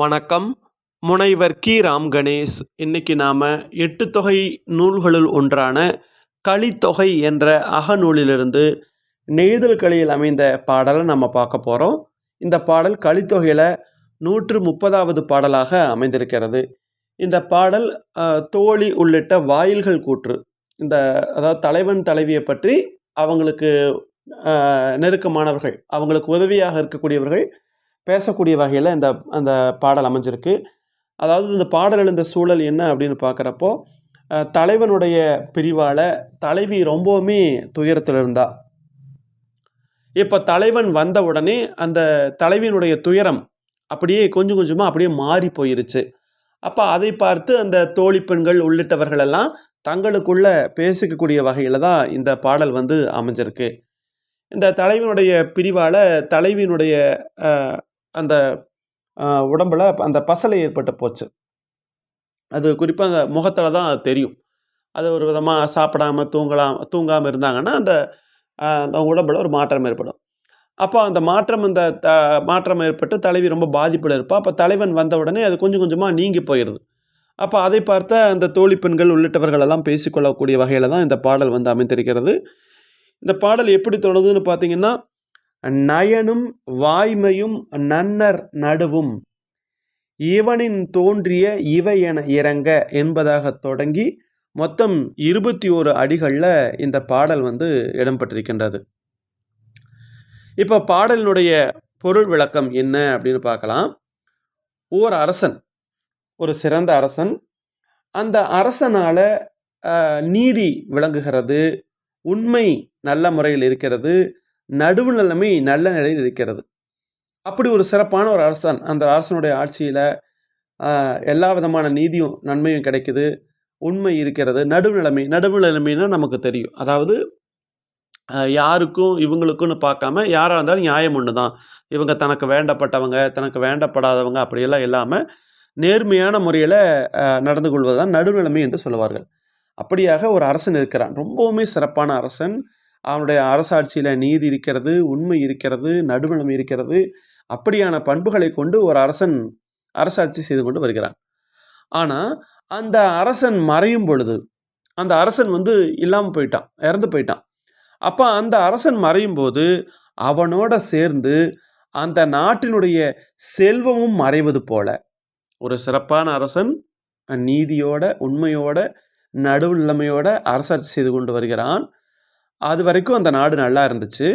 வணக்கம். முனைவர் கி. ராம் கணேஷ் இன்னைக்கு நாம் எட்டு தொகை நூல்களுள் ஒன்றான கலித்தொகை என்ற அகநூலிலிருந்து நெய்தல் கலியில் அமைந்த பாடலை நம்ம பார்க்க போகிறோம் இந்த பாடல் கலித்தொகையில் நூற்று முப்பதாவது பாடலாக அமைந்திருக்கிறது. இந்த பாடல் தோழி உள்ளிட்ட வாயில்கள் கூற்று. இந்த அதாவது தலைவன் தலைவியை பற்றி அவங்களுக்கு நெருக்கமானவர்கள் அவங்களுக்கு உதவியாக இருக்கக்கூடியவர்கள் பேசக்கூடிய வகையில் இந்த அந்த பாடல் அமைஞ்சிருக்கு. அதாவது இந்த பாடல் எழுந்த சூழல் என்ன அப்படின்னு பார்க்குறப்போ தலைவனுடைய பிரிவால் தலைவி ரொம்பவுமே துயரத்தில் இருந்தா. இப்போ தலைவன் வந்த உடனே அந்த தலைவியினுடைய துயரம் அப்படியே கொஞ்சம் கொஞ்சமாக அப்படியே மாறி போயிருச்சு. அப்போ அதை பார்த்து அந்த தோழி பெண்கள் உள்ளிட்டவர்கள் எல்லாம் தங்களுக்குள்ள பேசிக்கக்கூடிய வகையில் தான் இந்த பாடல் வந்து அமைஞ்சிருக்கு. இந்த தலைவனுடைய பிரிவால் தலைவியினுடைய அந்த உடம்பில் அந்த பசலை ஏற்பட்டு போச்சு. அது குறிப்பாக அந்த முகத்தில் தான் அது தெரியும். அது ஒரு விதமாக சாப்பிடாம தூங்கலாம் தூங்காமல் இருந்தாங்கன்னா அந்த அந்த உடம்பில் ஒரு மாற்றம் ஏற்படும். அப்போ அந்த மாற்றம் இந்த த மாற்றம் ஏற்பட்டு தலைவி ரொம்ப பாதிப்பில் இருப்பா. அப்போ தலைவன் வந்த உடனே அது கொஞ்சம் கொஞ்சமாக நீங்கி போயிடுது அப்போ அதை பார்த்த அந்த தோழி பெண்கள் உள்ளிட்டவர்கள் எல்லாம் பேசிக்கொள்ளக்கூடிய வகையில் தான் இந்த பாடல் வந்து அமைந்திருக்கிறது. இந்த பாடல் எப்படி தொடங்குதுன்னு பார்த்தீங்கன்னா நயனும் வாய்மையும் நன்னர் நடுவும். இவனின் தோன்றிய இவை என இறங்க என்பதாக தொடங்கி மொத்தம் இருபத்தி ஓரு அடிகளில் இந்த பாடல் வந்து இடம்பெற்றிருக்கின்றது. இப்போ பாடலினுடைய பொருள் விளக்கம் என்ன அப்படின்னு பார்க்கலாம். ஓர் அரசன் ஒரு சிறந்த அரசன். அந்த அரசனால நீதி விளங்குகிறது உண்மை நல்ல முறையில் இருக்கிறது நடுவு நிலைமை நல்ல நிலையில் இருக்கிறது. அப்படி ஒரு சிறப்பான ஒரு அரசன் அந்த அரசனுடைய ஆட்சியில் எல்லா விதமான நீதியும் நன்மையும் கிடைக்குது. உண்மை இருக்கிறது. நடுவுநிலைமை நடுவுநிலைமைன்னா நமக்கு தெரியும். அதாவது யாருக்கும் இவங்களுக்குன்னு பார்க்காம யாராக இருந்தாலும் நியாயம் ஒன்று தான் இவங்க தனக்கு வேண்டப்பட்டவங்க தனக்கு வேண்டப்படாதவங்க அப்படியெல்லாம் இல்லாமல் நேர்மையான முறையில் நடந்து கொள்வது தான் நடுநிலைமை என்று சொல்லுவார்கள். அப்படியாக ஒரு அரசன் இருக்கிறான். ரொம்பவுமே சிறப்பான அரசன். அவனுடைய அரசாட்சியில் நீதி இருக்கிறது உண்மை இருக்கிறது நடுவணம் இருக்கிறது. அப்படியான பண்புகளை கொண்டு ஒரு அரசன் அரசாட்சி செய்து கொண்டு வருகிறான். ஆனால் அந்த அரசன் மறையும் பொழுது அந்த அரசன் வந்து இல்லாமல் போயிட்டான் இறந்து போயிட்டான். அப்போ அந்த அரசன் மறையும் போது அவனோட சேர்ந்து அந்த நாட்டினுடைய செல்வமும் மறைவது போல ஒரு சிறப்பான அரசன் நீதியோட உண்மையோட நடுவுநிலைமையோட அரசாட்சி செய்து கொண்டு வருகிறான். அது வரைக்கும் அந்த நாடு நல்லா இருந்துச்சு.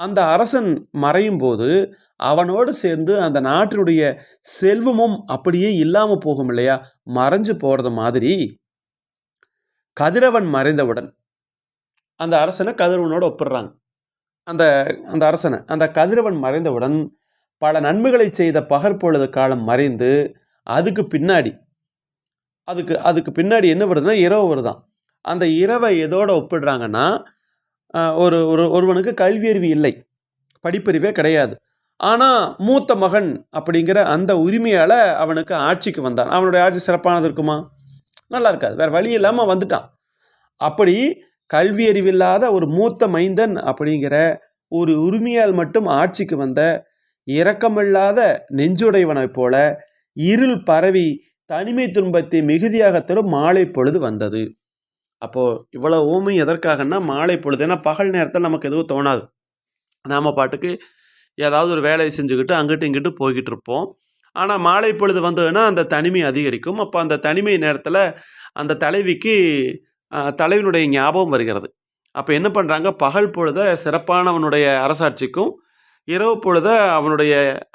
அந்த அரசன் மறையும் போது அவனோடு சேர்ந்து அந்த நாட்டினுடைய செல்வமும் அப்படியே இல்லாமல் போகும் இல்லையா? மறைஞ்சு போகிறது மாதிரி. கதிரவன் மறைந்தவுடன் அந்த அரசனை கதிரவனோடு ஒப்பிடுறாங்க. அந்த அந்த அரசனை அந்த கதிரவன் மறைந்தவுடன் பல நன்மைகளை செய்த பகற்பொழுது காலம் மறைந்து அதுக்கு பின்னாடி அதுக்கு அதுக்கு பின்னாடி என்ன வருதுன்னா இரவு வருதான். அந்த இரவை எதோட ஒப்பிடுறாங்கன்னா ஒரு ஒரு ஒருவனுக்கு கல்வியறிவு இல்லை. படிப்பறிவே கிடையாது. ஆனால் மூத்த மகன் அப்படிங்கிற அந்த உரிமையால் அவனுக்கு ஆட்சிக்கு வந்தான். அவனுடைய ஆட்சி சிறப்பானது இருக்குமா? நல்லா இருக்காது. வேறு வழி இல்லாமல் வந்துட்டான். அப்படி கல்வியறிவில்லாத ஒரு மூத்த மைந்தன் அப்படிங்கிற ஒரு உரிமையால் மட்டும் ஆட்சிக்கு வந்த இரக்கமில்லாத நெஞ்சுடையவனைப் போல இருள் பரவி தனிமை துன்பத்தை மிகுதியாக தரும் மாலை பொழுது வந்தது. அப்போது இவ்வளோ ஊமை எதற்காகன்னா மாலை பொழுது. ஏன்னா பகல் நேரத்தில் நமக்கு எதுவும் தோணாது. நாம் பாட்டுக்கு ஏதாவது ஒரு வேலையை செஞ்சுக்கிட்டு அங்கிட்டு இங்கிட்டு போய்கிட்டு இருப்போம். ஆனால் மாலை பொழுது வந்ததுன்னா அந்த தனிமை அதிகரிக்கும். அப்போ அந்த தனிமை நேரத்தில் அந்த தலைவிக்கு தலைவனுடைய ஞாபகம் வருகிறது. அப்போ என்ன பண்ணுறாங்க பகல் பொழுத சிறப்பானவனுடைய அரசாட்சிக்கும் இரவு பொழுத அவனுடைய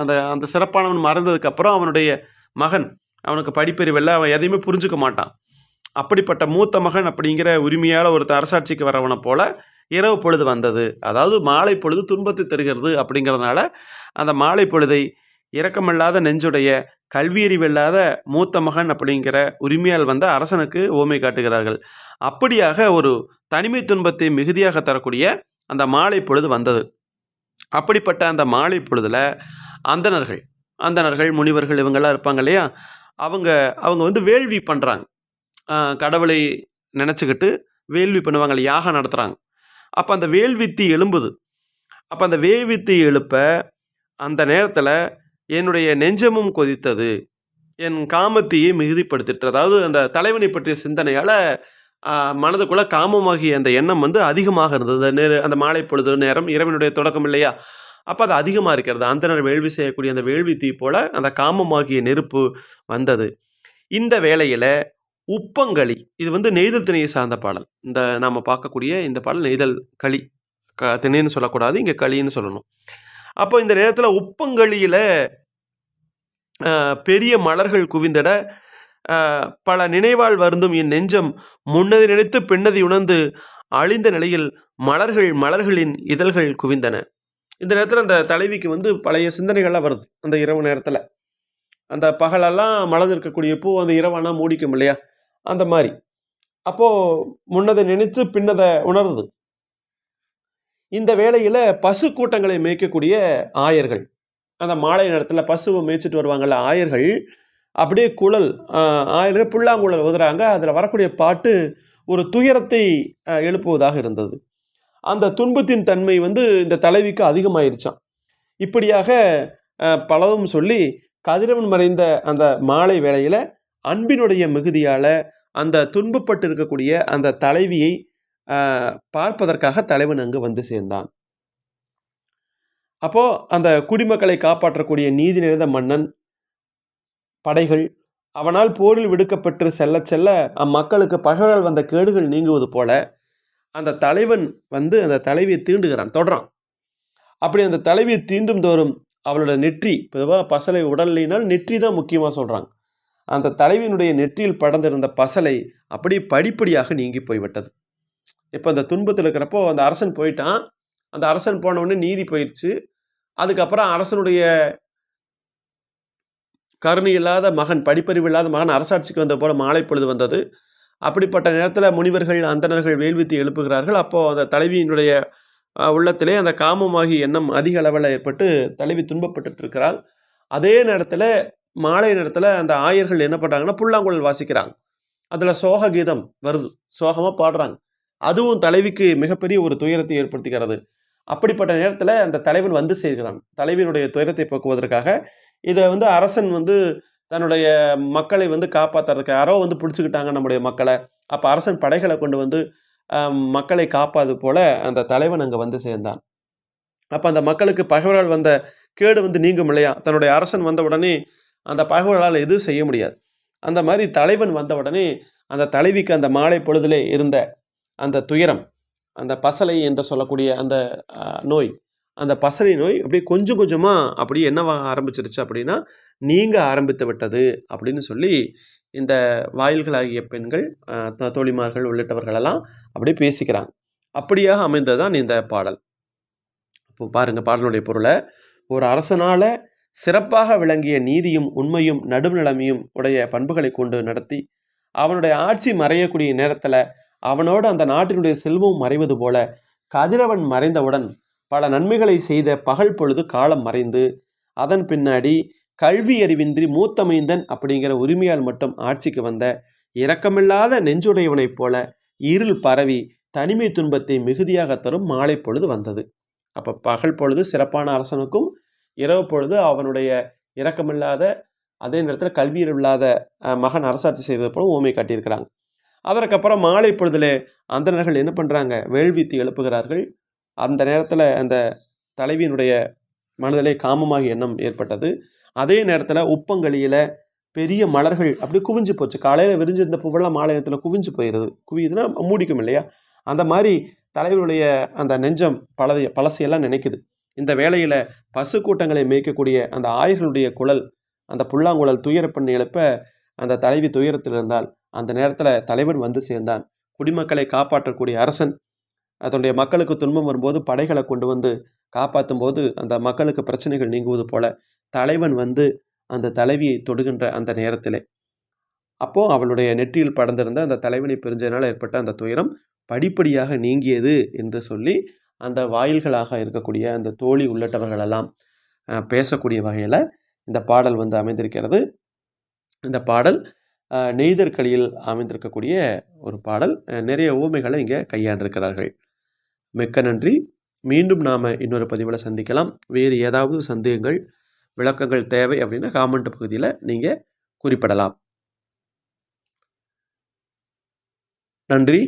அந்த அந்த சிறப்பானவன் மறந்ததுக்கப்புறம் அவனுடைய மகன் அவனுக்கு படிப்பறிவில்லை அவன் எதையுமே புரிஞ்சுக்க மாட்டான். அப்படிப்பட்ட மூத்த மகன் அப்படிங்கிற உரிமையால் ஒருத்தர் அரசாட்சிக்கு வரவனை போல இரவு பொழுது வந்தது. அதாவது மாலை பொழுது துன்பத்தை தருகிறது அப்படிங்கிறதுனால அந்த மாலை பொழுதை இரக்கமில்லாத நெஞ்சுடைய கல்வியறிவில்லாத மூத்த மகன் அப்படிங்கிற உரிமையால் வந்த அரசனுக்கு ஓமை காட்டுகிறார்கள். அப்படியாக ஒரு தனிமை துன்பத்தை மிகுதியாக தரக்கூடிய அந்த மாலை பொழுது வந்தது. அப்படிப்பட்ட அந்த மாலை பொழுதில் அந்தணர்கள் அந்தணர்கள் முனிவர்கள் இவங்கெல்லாம் இருப்பாங்க இல்லையா? அவங்க அவங்க வந்து வேள்வி பண்ணுறாங்க கடவுளை நினச்சிக்கிட்டு வேள்வி பண்ணுவாங்க யாகம் நடத்துகிறாங்க அப்போ அந்த வேள்வித்தி எழும்புது. அப்போ அந்த வேள்வித்தி எழுப்ப அந்த நேரத்தில் என்னுடைய நெஞ்சமும் கொதித்தது. என் காமத்தையே மிகுதிப்படுத்திட்டு அதாவது அந்த தலைவனை பற்றிய சிந்தனையால் மனதுக்குள்ளே காமமாகிய அந்த எண்ணம் வந்து அதிகமாக இருந்தது. அந்த நேர அந்த மாலை பொழுது நேரம் இரவினுடைய தொடக்கம் இல்லையா? அப்போ அது அதிகமாக இருக்கிறது. நேரம் வேள்வி செய்யக்கூடிய அந்த வேள்வி தீ போல் அந்த காமமாகிய நெருப்பு வந்தது. இந்த வேளையில் உப்பங்களி. இது வந்து நெய்தல் திணையை சார்ந்த பாடல். இந்த நாம் பார்க்கக்கூடிய இந்த பாடல் நெய்தல் களி. க திணைன்னு சொல்லக்கூடாது இங்கே களின்னு சொல்லணும். அப்போ இந்த நேரத்தில் உப்பங்களியில் பெரிய மலர்கள் குவிந்திட பல நினைவால் வருந்தும் என் நெஞ்சம். முன்னதை நினைத்து பின்னதை உணர்ந்து அழிந்த நிலையில் மலர்கள் மலர்களின் இதழ்கள் குவிந்தன. இந்த நேரத்தில் அந்த தலைவிக்கு வந்து பழைய சிந்தனைகள்லாம் வருது. அந்த இரவு நேரத்தில். அந்த பகலெல்லாம் மலர்ந்து இருக்கக்கூடிய பூ அந்த இரவெல்லாம் மூடிக்கும் இல்லையா? அந்த மாதிரி. அப்போது முன்னதை நினைத்து பின்னதை உணருது இந்த வேளையில் பசு கூட்டங்களை மேய்க்கக்கூடிய ஆயர்கள் அந்த மாலை நேரத்தில் பசுவை மேய்ச்சிட்டு வருவாங்கள்ல ஆயர்கள் அப்படியே குழல் ஆயர்கள் புல்லாங்குழல் உதுறாங்க. அதில் வரக்கூடிய பாட்டு ஒரு துயரத்தை எழுப்புவதாக இருந்தது. அந்த துன்பத்தின் தன்மை வந்து இந்த தலைவிக்கு அதிகமாயிருச்சாம். இப்படியாக பலவும் சொல்லி கதிரவன் மறைந்த அந்த மாலை வேளையில் அன்பினுடைய மிகுதியால் அந்த துன்பப்பட்டு இருக்கக்கூடிய அந்த தலைவியை பார்ப்பதற்காக தலைவன் அங்கு வந்து சேர்ந்தான். அப்போ அந்த குடிமக்களை காப்பாற்றக்கூடிய நீதி நிறைந்த மன்னன் படைகள் அவனால் போரில் விடுக்கப்பட்டு செல்ல செல்ல அம்மக்களுக்கு பகைவரால் வந்த கேடுகள் நீங்குவது போல அந்த தலைவன் வந்து அந்த தலைவியை தீண்டுகிறான் தொடரான் அப்படி அந்த தலைவியை தீண்டும் தோறும் அவளோட நெற்றி பொதுவாக பசலை உடல்லினால் நெற்றி தான் முக்கியமாக சொல்கிறாங்க அந்த தலைவியினுடைய நெற்றியில் படர்ந்திருந்த பசலை அப்படி படிப்படியாக நீங்கி போய்விட்டது. இப்போ அந்த துன்பத்தில் இருக்கிறப்போ அந்த அரசன் போயிட்டான். அந்த அரசன் போனவுடனே நீதி போயிடுச்சு அதுக்கப்புறம் அரசனுடைய கருணை இல்லாத மகன் படிப்பறிவு இல்லாத மகன் அரசாட்சிக்கு வந்த போல மாலை பொழுது வந்தது. அப்படிப்பட்ட நேரத்தில் முனிவர்கள் அந்தணர்கள் வேள்வித்து எழுப்புகிறார்கள். அப்போது அந்த தலைவியினுடைய உள்ளத்திலே அந்த காமமாகி எண்ணம் அதிக அளவில் ஏற்பட்டு தலைவி துன்பப்பட்டு இருக்கிறாள் அதே நேரத்தில் மாலை நேரத்தில் அந்த ஆயர்கள் என்ன பண்ணுறாங்கன்னா புல்லாங்குழல் வாசிக்கிறாங்க. அதில் சோக கீதம் வருது. சோகமாக பாடுறாங்க. அதுவும் தலைவிக்கு மிகப்பெரிய ஒரு துயரத்தை ஏற்படுத்துகிறது அப்படிப்பட்ட நேரத்தில் அந்த தலைவன் வந்து சேர்கிறான். தலைவியினுடைய துயரத்தை போக்குவதற்காக இதை வந்து அரசன் வந்து தன்னுடைய மக்களை வந்து காப்பாற்றுறதுக்கு யாரோ வந்து பிடிச்சிக்கிட்டாங்க நம்முடைய மக்களை. அப்போ அரசன் படைகளை கொண்டு வந்து மக்களை காப்பாது போல அந்த தலைவன் அங்கே வந்து சேர்ந்தான். அப்போ அந்த மக்களுக்கு பகைவரால் வந்த கேடு வந்து நீங்கும் இல்லையா? தன்னுடைய அரசன் வந்த உடனே அந்த பகைவரால் எதுவும் செய்ய முடியாது. அந்த மாதிரி தலைவன் வந்த உடனே அந்த தலைவிக்கு அந்த மாலை பொழுதிலே இருந்த அந்த துயரம் அந்த பசலை என்று சொல்லக்கூடிய அந்த நோய் அந்த பசலை நோய் அப்படியே கொஞ்சம் கொஞ்சமாக அப்படியே என்னவாக ஆரம்பிச்சிருச்சு அப்படின்னா நீங்க ஆரம்பித்து விட்டது அப்படின்னு சொல்லி இந்த வாயில்களாகிய பெண்கள் த- தோழிமார்கள் உள்ளிட்டவர்களெல்லாம் அப்படியே பேசிக்கிறாங்க. அப்படியாக அமைந்ததுதான் இந்த பாடல். இப்போ பாருங்கள் பாடலுடைய பொருளை. ஒரு அரசனால் சிறப்பாக விளங்கிய நீதியும் உண்மையும் நடுநிலைமையும் உடைய பண்புகளை கொண்டு நடத்தி அவனுடைய ஆட்சி மறையக்கூடிய நேரத்தில் அவனோடு அந்த நாட்டினுடைய செல்வம் மறைவது போல கதிரவன் மறைந்தவுடன் பல நன்மைகளை செய்த பகல் பொழுது காலம் மறைந்து அதன் பின்னாடி கல்வி அறிவின்றி மூத்தமைந்தன் அப்படிங்கிற உரிமையால் மட்டும் ஆட்சிக்கு வந்த இரக்கமில்லாத நெஞ்சுடையவனைப் போல இருள் பரவி தனிமை துன்பத்தை மிகுதியாக தரும் மாலை பொழுது வந்தது. அப்போ பகல் பொழுது சிறப்பான அரசனுக்கும் இரவு பொழுது அவனுடைய இரக்கமில்லாத அதே நேரத்தில் கல்வியில் இல்லாத மகன் அரசாட்சி செய்தது போல ஓமை காட்டியிருக்கிறாங்க. அதற்கப்புறம் மாலை பொழுதிலே அந்தணர்கள் என்ன பண்ணுறாங்க வேள்வித்து எழுப்புகிறார்கள். அந்த நேரத்தில் அந்த தலைவியினுடைய மனதிலே காமமாக எண்ணம் ஏற்பட்டது. அதே நேரத்தில் உப்பங்களியில் பெரிய மலர்கள் அப்படி குவிஞ்சு போச்சு. காலையில் விரிஞ்சிருந்த பூவெல்லாம் மாலை நேரத்தில் குவிஞ்சு போயிடுது குவியுதுன்னா மூடிக்கும் இல்லையா? அந்த மாதிரி தலைவருடைய அந்த நெஞ்சம் பழைய பழசையெல்லாம் நினைக்குது. இந்த வேளையில் பசு கூட்டங்களை மேய்க்கக்கூடிய அந்த ஆயர்களுடைய குழல் அந்த புல்லாங்குழல் துயர பண்ணி எழுப்ப அந்த தலைவி துயரத்தில் இருந்தால் அந்த நேரத்தில் தலைவன் வந்து சேர்ந்தான். குடிமக்களை காப்பாற்றக்கூடிய அரசன் அதனுடைய மக்களுக்கு துன்பம் வரும்போது படைகளை கொண்டு வந்து காப்பாற்றும் போது அந்த மக்களுக்கு பிரச்சனைகள் நீங்குவது போல தலைவன் வந்து அந்த தலைவியை தொடுகின்ற அந்த நேரத்திலே. அப்போ அவளுடைய நெற்றியில் படர்ந்திருந்த அந்த தலைவனை பிரிஞ்சதுனால ஏற்பட்ட அந்த துயரம் படிப்படியாக நீங்கியது என்று சொல்லி அந்த வாயில்களாக இருக்கக்கூடிய அந்த தோழி உள்ளிட்டவர்களெல்லாம் பேசக்கூடிய வகையில் இந்த பாடல் வந்து அமைந்திருக்கிறது. இந்த பாடல் நெய்தற்களியில் அமைந்திருக்கக்கூடிய ஒரு பாடல். நிறைய ஓமைகளை இங்கே கையாண்டிருக்கிறார்கள். மிக்க நன்றி. மீண்டும் நாம் இன்னொரு பதிவில் சந்திக்கலாம். வேறு ஏதாவது சந்தேகங்கள் விளக்கங்கள் தேவை அப்படின்னா காமெண்ட் பகுதியில் நீங்கள் குறிப்பிடலாம். நன்றி.